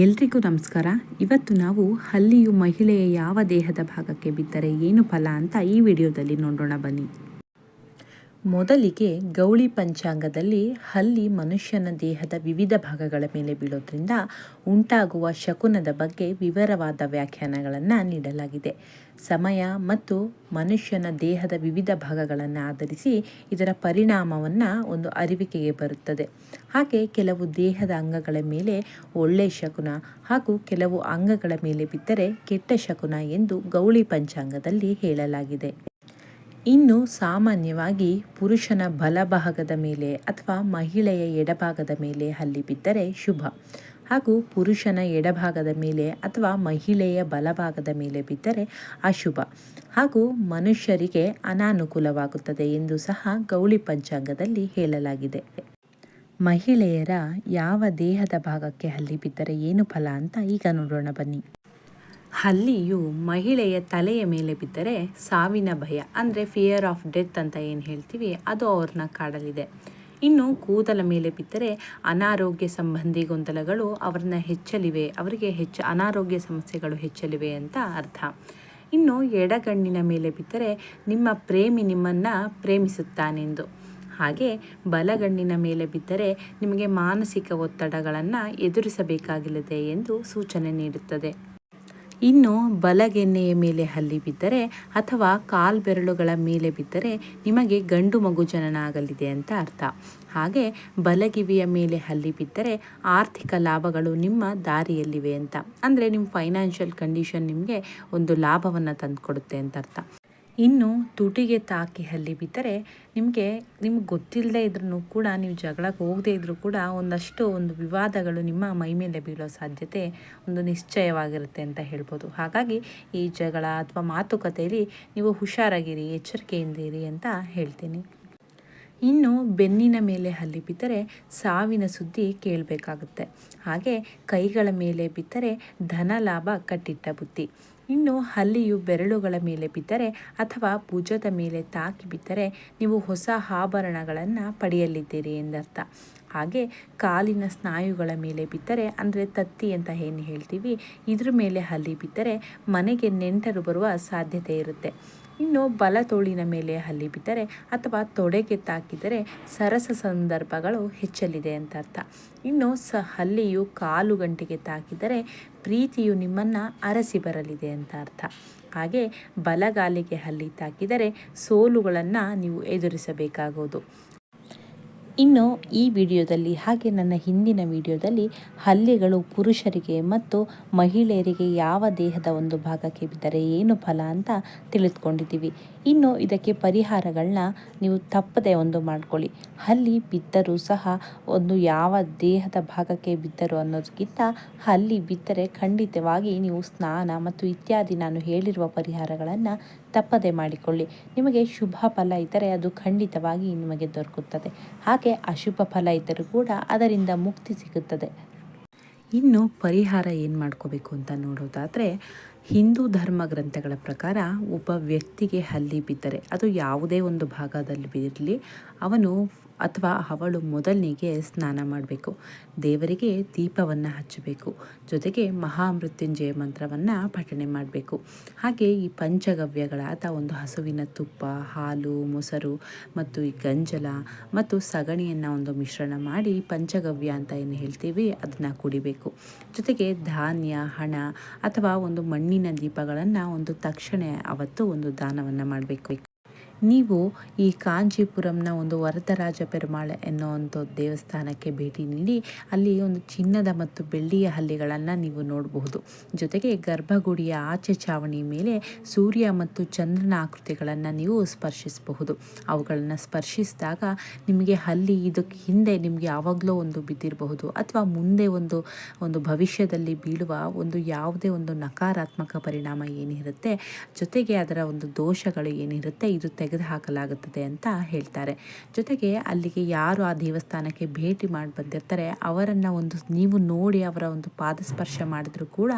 ಎಲ್ರಿಗೂ ನಮಸ್ಕಾರ. ಇವತ್ತು ನಾವು ಹಲ್ಲಿಯು ಮಹಿಳೆಯ ಯಾವ ದೇಹದ ಭಾಗಕ್ಕೆ ಬಿದ್ದರೆ ಏನು ಫಲ ಅಂತ ಈ ವಿಡಿಯೋದಲ್ಲಿ ನೋಡೋಣ ಬನ್ನಿ. ಮೊದಲಿಗೆ ಗೌಳಿ ಪಂಚಾಂಗದಲ್ಲಿ ಹಲ್ಲಿ ಮನುಷ್ಯನ ದೇಹದ ವಿವಿಧ ಭಾಗಗಳ ಮೇಲೆ ಬೀಳೋದ್ರಿಂದ ಉಂಟಾಗುವ ಶಕುನದ ಬಗ್ಗೆ ವಿವರವಾದ ವ್ಯಾಖ್ಯಾನಗಳನ್ನು ನೀಡಲಾಗಿದೆ. ಸಮಯ ಮತ್ತು ಮನುಷ್ಯನ ದೇಹದ ವಿವಿಧ ಭಾಗಗಳನ್ನು ಆಧರಿಸಿ ಇದರ ಪರಿಣಾಮವನ್ನು ಒಂದು ಅರಿವಿಕೆಗೆ ಬರುತ್ತದೆ. ಹಾಗೆ ಕೆಲವು ದೇಹದ ಅಂಗಗಳ ಮೇಲೆ ಒಳ್ಳೆ ಶಕುನ ಹಾಗೂ ಕೆಲವು ಅಂಗಗಳ ಮೇಲೆ ಬಿದ್ದರೆ ಕೆಟ್ಟ ಶಕುನ ಎಂದು ಗೌಳಿ ಪಂಚಾಂಗದಲ್ಲಿ ಹೇಳಲಾಗಿದೆ. ಇನ್ನು ಸಾಮಾನ್ಯವಾಗಿ ಪುರುಷನ ಬಲಭಾಗದ ಮೇಲೆ ಅಥವಾ ಮಹಿಳೆಯ ಎಡಭಾಗದ ಮೇಲೆ ಹಲ್ಲಿ ಬಿದ್ದರೆ ಶುಭ. ಹಾಗೂ ಪುರುಷನ ಎಡಭಾಗದ ಮೇಲೆ ಅಥವಾ ಮಹಿಳೆಯ ಬಲಭಾಗದ ಮೇಲೆ ಬಿದ್ದರೆ ಅಶುಭ. ಹಾಗೂ ಮನುಷ್ಯರಿಗೆ ಅನಾನುಕೂಲವಾಗುತ್ತದೆ ಎಂದು ಸಹ ಗೌಳಿ ಪಂಚಾಂಗದಲ್ಲಿ ಹೇಳಲಾಗಿದೆ. ಮಹಿಳೆಯರ ಯಾವ ದೇಹದ ಭಾಗಕ್ಕೆ ಹಲ್ಲಿ ಬಿದ್ದರೆ ಏನು ಫಲ ಅಂತ ಈಗ ನೋಡೋಣ ಬನ್ನಿ. ಹಲ್ಲಿಯು ಮಹಿಳೆಯ ತಲೆಯ ಮೇಲೆ ಬಿದ್ದರೆ ಸಾವಿನ ಭಯ, ಅಂದರೆ ಫಿಯರ್ ಆಫ್ ಡೆತ್ ಅಂತ ಏನು ಹೇಳ್ತೀವಿ, ಅದು ಅವ್ರನ್ನ ಕಾಡಲಿದೆ. ಇನ್ನು ಕೂದಲ ಮೇಲೆ ಬಿದ್ದರೆ ಅನಾರೋಗ್ಯ ಸಂಬಂಧಿ ಗೊಂದಲಗಳು ಅವ್ರನ್ನ ಹೆಚ್ಚಲಿವೆ, ಅವರಿಗೆ ಹೆಚ್ಚು ಅನಾರೋಗ್ಯ ಸಮಸ್ಯೆಗಳು ಹೆಚ್ಚಲಿವೆ ಅಂತ ಅರ್ಥ. ಇನ್ನು ಎಡಗಣ್ಣಿನ ಮೇಲೆ ಬಿದ್ದರೆ ನಿಮ್ಮ ಪ್ರೇಮಿ ನಿಮ್ಮನ್ನು ಪ್ರೇಮಿಸುತ್ತಾನೆಂದು. ಹಾಗೆ ಬಲಗಣ್ಣಿನ ಮೇಲೆ ಬಿದ್ದರೆ ನಿಮಗೆ ಮಾನಸಿಕ ಒತ್ತಡಗಳನ್ನು ಎದುರಿಸಬೇಕಾಗಿಲ್ಲದೆ ಎಂದು ಸೂಚನೆ ನೀಡುತ್ತದೆ. ಇನ್ನು ಬಲಗೆನ್ನೆಯ ಮೇಲೆ ಹಲ್ಲಿ ಬಿದ್ದರೆ ಅಥವಾ ಕಾಲ್ಬೆರಳುಗಳ ಮೇಲೆ ಬಿದ್ದರೆ ನಿಮಗೆ ಗಂಡು ಮಗು ಜನನ ಆಗಲಿದೆ ಅಂತ ಅರ್ಥ. ಹಾಗೆ ಬಲಗಿವಿಯ ಮೇಲೆ ಹಲ್ಲಿ ಬಿದ್ದರೆ ಆರ್ಥಿಕ ಲಾಭಗಳು ನಿಮ್ಮ ದಾರಿಯಲ್ಲಿವೆ ಅಂತ. ಅಂದರೆ ನಿಮ್ಮ ಫೈನಾನ್ಷಿಯಲ್ ಕಂಡೀಷನ್ ನಿಮಗೆ ಒಂದು ಲಾಭವನ್ನು ತಂದುಕೊಡುತ್ತೆ ಅಂತ ಅರ್ಥ. ಇನ್ನು ತುಟಿಗೆ ತಾಕಿ ಹಲ್ಲಿ ಬಿದ್ದರೆ ನಿಮಗೆ, ನಿಮ್ಗೆ ಗೊತ್ತಿಲ್ಲದೆ ಇದ್ರೂ ಕೂಡ, ನೀವು ಜಗಳಕ್ಕೆ ಹೋಗದೇ ಇದ್ದರೂ ಕೂಡ ಒಂದಷ್ಟು ಒಂದು ವಿವಾದಗಳು ನಿಮ್ಮ ಮೈ ಮೇಲೆ ಬೀಳೋ ಸಾಧ್ಯತೆ ಒಂದು ನಿಶ್ಚಯವಾಗಿರುತ್ತೆ ಅಂತ ಹೇಳ್ಬೋದು. ಹಾಗಾಗಿ ಈ ಜಗಳ ಅಥವಾ ಮಾತುಕತೆಯಲ್ಲಿ ನೀವು ಹುಷಾರಾಗಿರಿ, ಎಚ್ಚರಿಕೆಯಿಂದ ಇರಿ ಅಂತ ಹೇಳ್ತೀನಿ. ಇನ್ನು ಬೆನ್ನಿನ ಮೇಲೆ ಹಲ್ಲಿ ಬಿದ್ದರೆ ಸಾವಿನ ಸುದ್ದಿ ಕೇಳಬೇಕಾಗುತ್ತೆ. ಹಾಗೆ ಕೈಗಳ ಮೇಲೆ ಬಿದ್ದರೆ ಧನ ಲಾಭ ಕಟ್ಟಿಟ್ಟ ಬುದ್ಧಿ. ಇನ್ನು ಹಲ್ಲಿಯು ಬೆರಳುಗಳ ಮೇಲೆ ಬಿದ್ದರೆ ಅಥವಾ ಭುಜದ ಮೇಲೆ ತಾಕಿ ಬಿದ್ದರೆ ನೀವು ಹೊಸ ಆಭರಣಗಳನ್ನು ಪಡೆಯಲಿದ್ದೀರಿ ಎಂದರ್ಥ. ಹಾಗೆ ಕಾಲಿನ ಸ್ನಾಯುಗಳ ಮೇಲೆ ಬಿದ್ದರೆ, ಅಂದರೆ ತತ್ತಿ ಅಂತ ಏನು ಹೇಳ್ತೀವಿ, ಇದ್ರ ಮೇಲೆ ಹಲ್ಲಿ ಬಿದ್ದರೆ ಮನೆಗೆ ನೆಂಟರು ಬರುವ ಸಾಧ್ಯತೆ ಇರುತ್ತೆ. ಇನ್ನು ಬಲ ತೋಳಿನ ಮೇಲೆ ಹಲ್ಲಿ ಬಿದ್ದರೆ ಅಥವಾ ತೊಡೆಗೆ ತಾಕಿದರೆ ಸರಸ ಸಂದರ್ಭಗಳು ಹೆಚ್ಚಲಿದೆ ಅಂತ ಅರ್ಥ. ಇನ್ನು ಸ ಹಲ್ಲಿಯು ಕಾಲು ಗಂಟೆಗೆ ತಾಕಿದರೆ ಪ್ರೀತಿಯು ನಿಮ್ಮನ್ನು ಅರಸಿ ಬರಲಿದೆ ಅಂತ ಅರ್ಥ. ಹಾಗೆ ಬಲಗಾಲಿಗೆ ಹಲ್ಲಿ ತಾಕಿದರೆ ಸೋಲುಗಳನ್ನು ನೀವು ಎದುರಿಸಬೇಕಾಗುವುದು. ಇನ್ನು ಈ ವಿಡಿಯೋದಲ್ಲಿ ಹಾಗೆ ನನ್ನ ಹಿಂದಿನ ವಿಡಿಯೋದಲ್ಲಿ ಹಲ್ಲಿಗಳು ಪುರುಷರಿಗೆ ಮತ್ತು ಮಹಿಳೆಯರಿಗೆ ಯಾವ ದೇಹದ ಒಂದು ಭಾಗಕ್ಕೆ ಬಿದ್ದರೆ ಏನು ಫಲ ಅಂತ ತಿಳಿದುಕೊಂಡಿದ್ದೀವಿ. ಇನ್ನು ಇದಕ್ಕೆ ಪರಿಹಾರಗಳನ್ನ ನೀವು ತಪ್ಪದೆ ಒಂದು ಮಾಡ್ಕೊಳ್ಳಿ. ಹಲ್ಲಿ ಬಿದ್ದರೂ ಸಹ ಒಂದು ಯಾವ ದೇಹದ ಭಾಗಕ್ಕೆ ಬಿದ್ದರು ಅನ್ನೋದಕ್ಕಿಂತ ಹಲ್ಲಿ ಬಿದ್ದರೆ ಖಂಡಿತವಾಗಿ ನೀವು ಸ್ನಾನ ಮತ್ತು ಇತ್ಯಾದಿ ನಾನು ಹೇಳಿರುವ ಪರಿಹಾರಗಳನ್ನು ತಪ್ಪದೆ ಮಾಡಿಕೊಳ್ಳಿ. ನಿಮಗೆ ಶುಭ ಫಲ ಇದ್ದರೆ ಅದು ಖಂಡಿತವಾಗಿ ನಿಮಗೆ ದೊರಕುತ್ತದೆ. ಹಾಗೆ ಅಶುಭ ಫಲ ಇದ್ದರೂ ಕೂಡ ಅದರಿಂದ ಮುಕ್ತಿ ಸಿಗುತ್ತದೆ. ಇನ್ನು ಪರಿಹಾರ ಏನು ಮಾಡ್ಕೋಬೇಕು ಅಂತ ನೋಡೋದಾದರೆ, ಹಿಂದೂ ಧರ್ಮ ಗ್ರಂಥಗಳ ಪ್ರಕಾರ ಒಬ್ಬ ವ್ಯಕ್ತಿಗೆ ಹಲ್ಲಿ ಬಿದ್ದರೆ, ಅದು ಯಾವುದೇ ಒಂದು ಭಾಗದಲ್ಲಿ ಬಿರಲಿ ಅವನು ಅಥವಾ ಅವಳು ಮೊದಲನಿಗೆ ಸ್ನಾನ ಮಾಡಬೇಕು. ದೇವರಿಗೆ ದೀಪವನ್ನು ಹಚ್ಚಬೇಕು. ಜೊತೆಗೆ ಮಹಾಮೃತ್ಯುಂಜಯ ಮಂತ್ರವನ್ನು ಪಠಣೆ ಮಾಡಬೇಕು. ಹಾಗೆ ಈ ಪಂಚಗವ್ಯಗಳಾದ ಒಂದು ಹಸುವಿನ ತುಪ್ಪ, ಹಾಲು, ಮೊಸರು ಮತ್ತು ಈ ಗಂಜಲ ಮತ್ತು ಸಗಣಿಯನ್ನು ಒಂದು ಮಿಶ್ರಣ ಮಾಡಿ ಪಂಚಗವ್ಯ ಅಂತ ಏನು ಹೇಳ್ತೀವಿ, ಅದನ್ನು ಕುಡಿಬೇಕು. ಜೊತೆಗೆ ಧಾನ್ಯ, ಹಣ ಅಥವಾ ಒಂದು ಮಣ್ಣಿನ ದೀಪಗಳನ್ನು ಒಂದು ತಕ್ಷಣ ಅವತ್ತು ಒಂದು ದಾನವನ್ನು ಮಾಡಬೇಕು. ನೀವು ಈ ಕಾಂಚೀಪುರಂನ ಒಂದು ವರದರಾಜ ಪೆರುಮಾಳ ಎನ್ನುವಂಥ ದೇವಸ್ಥಾನಕ್ಕೆ ಭೇಟಿ ನೀಡಿ, ಅಲ್ಲಿ ಒಂದು ಚಿನ್ನದ ಮತ್ತು ಬೆಳ್ಳಿಯ ಹಲ್ಲಿಗಳನ್ನು ನೀವು ನೋಡಬಹುದು. ಜೊತೆಗೆ ಗರ್ಭಗುಡಿಯ ಆಚೆ ಚಾವಣಿ ಮೇಲೆ ಸೂರ್ಯ ಮತ್ತು ಚಂದ್ರನ ಆಕೃತಿಗಳನ್ನು ನೀವು ಸ್ಪರ್ಶಿಸಬಹುದು. ಅವುಗಳನ್ನು ಸ್ಪರ್ಶಿಸಿದಾಗ ನಿಮಗೆ ಹಲ್ಲಿ ಇದಕ್ಕೆ ಹಿಂದೆ ನಿಮಗೆ ಯಾವಾಗಲೂ ಒಂದು ಬಿದ್ದಿರಬಹುದು, ಅಥವಾ ಮುಂದೆ ಒಂದು ಒಂದು ಭವಿಷ್ಯದಲ್ಲಿ ಬೀಳುವ ಒಂದು ಯಾವುದೇ ಒಂದು ನಕಾರಾತ್ಮಕ ಪರಿಣಾಮ ಏನಿರುತ್ತೆ, ಜೊತೆಗೆ ಅದರ ಒಂದು ದೋಷಗಳು ಏನಿರುತ್ತೆ, ಇದು ತೆಗೆ ತೆಗೆದುಹಾಕಲಾಗುತ್ತದೆ ಅಂತ ಹೇಳ್ತಾರೆ. ಜೊತೆಗೆ ಅಲ್ಲಿಗೆ ಯಾರು ಆ ದೇವಸ್ಥಾನಕ್ಕೆ ಭೇಟಿ ಮಾಡಿ ಬಂದಿರ್ತಾರೆ, ಅವರನ್ನು ಒಂದು ನೀವು ನೋಡಿ ಅವರ ಒಂದು ಪಾದಸ್ಪರ್ಶ ಮಾಡಿದ್ರು ಕೂಡ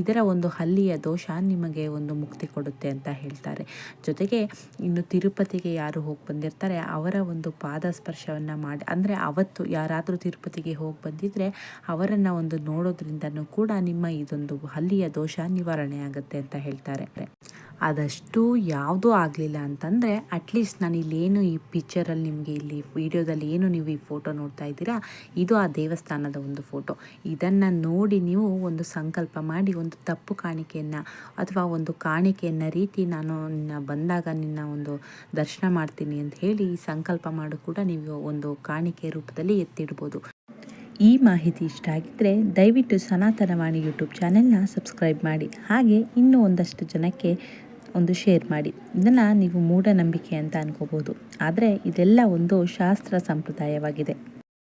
ಇದರ ಒಂದು ಹಲ್ಲಿಯ ದೋಷ ನಿಮಗೆ ಒಂದು ಮುಕ್ತಿ ಕೊಡುತ್ತೆ ಅಂತ ಹೇಳ್ತಾರೆ. ಜೊತೆಗೆ ಇನ್ನು ತಿರುಪತಿಗೆ ಯಾರು ಹೋಗಿ ಬಂದಿರ್ತಾರೆ, ಅವರ ಒಂದು ಪಾದ ಸ್ಪರ್ಶವನ್ನು ಮಾಡಿ, ಅಂದರೆ ಅವತ್ತು ಯಾರಾದರೂ ತಿರುಪತಿಗೆ ಹೋಗಿ ಬಂದಿದ್ದರೆ ಅವರನ್ನು ಒಂದು ನೋಡೋದ್ರಿಂದನೂ ಕೂಡ ನಿಮ್ಮ ಇದೊಂದು ಹಲ್ಲಿಯ ದೋಷ ನಿವಾರಣೆ ಆಗುತ್ತೆ ಅಂತ ಹೇಳ್ತಾರೆ. ಅದಷ್ಟು ಯಾವುದೂ ಆಗಲಿಲ್ಲ ಅಂತಂದರೆ ಅಟ್ಲೀಸ್ಟ್ ನಾನು ಇಲ್ಲೇನು ಈ ಪಿಕ್ಚರಲ್ಲಿ ನಿಮಗೆ ಇಲ್ಲಿ ವಿಡಿಯೋದಲ್ಲಿ ಏನು ನೀವು ಈ ಫೋಟೋ ನೋಡ್ತಾ ಇದ್ದೀರಾ, ಇದು ಆ ದೇವಸ್ಥಾನದ ಒಂದು ಫೋಟೋ. ಇದನ್ನು ನೋಡಿ ನೀವು ಒಂದು ಸಂಕಲ್ಪ ಮಾಡಿ, ಒಂದು ತಪ್ಪು ಕಾಣಿಕೆಯನ್ನು ಅಥವಾ ಒಂದು ಕಾಣಿಕೆಯನ್ನು ರೀತಿ ನಾನು ನಿನ್ನ ಬಂದಾಗ ನಿನ್ನ ಒಂದು ದರ್ಶನ ಮಾಡ್ತೀನಿ ಅಂತ ಹೇಳಿ ಈ ಸಂಕಲ್ಪ ಮಾಡು ಕೂಡ ನೀವು ಒಂದು ಕಾಣಿಕೆ ರೂಪದಲ್ಲಿ ಎತ್ತಿಡ್ಬೋದು. ಈ ಮಾಹಿತಿ ಇಷ್ಟ ಆಗಿದ್ದರೆ ದಯವಿಟ್ಟು ಸನಾತನವಾಣಿ ಯೂಟ್ಯೂಬ್ ಚಾನೆಲ್ನ ಸಬ್ಸ್ಕ್ರೈಬ್ ಮಾಡಿ. ಹಾಗೆ ಇನ್ನೂ ಒಂದಷ್ಟು ಜನಕ್ಕೆ ಒಂದು ಶೇರ್ ಮಾಡಿ. ಇದನ್ನು ನೀವು ಮೂಢನಂಬಿಕೆ ಅಂತ ಅನ್ಕೋಬೋದು. ಆದರೆ ಇದೆಲ್ಲ ಒಂದು ಶಾಸ್ತ್ರ ಸಂಪ್ರದಾಯವಾಗಿದೆ.